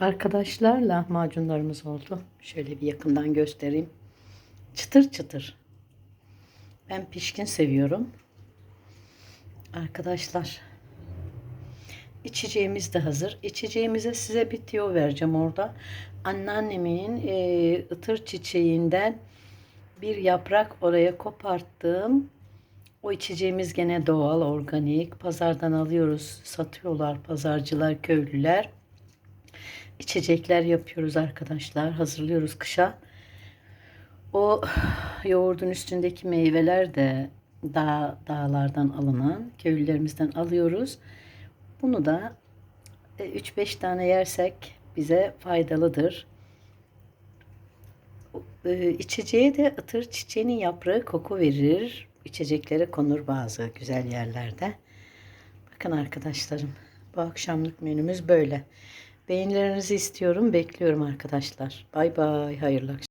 Arkadaşlar lahmacunlarımız oldu. Şöyle bir yakından göstereyim. Çıtır çıtır. Ben pişkin seviyorum. Arkadaşlar içeceğimiz de hazır. İçeceğimize size bir tiyo vereceğim orada. Anneannemin e, ıtır çiçeğinden bir yaprak oraya koparttım. O içeceğimiz gene doğal, organik. Pazardan alıyoruz, satıyorlar pazarcılar, köylüler. İçecekler yapıyoruz arkadaşlar. Hazırlıyoruz kışa. O yoğurdun üstündeki meyveler de dağ, dağlardan alınan köylülerimizden alıyoruz. Bunu da 3-5 tane yersek bize faydalıdır. Ee, İçeceğe de ıtır çiçeğinin yaprağı koku verir. İçeceklere konur bazı güzel yerlerde. Bakın arkadaşlarım bu akşamlık menümüz böyle. Beğenilerinizi istiyorum. Bekliyorum arkadaşlar. Bay bay. Hayırlı akşamlar.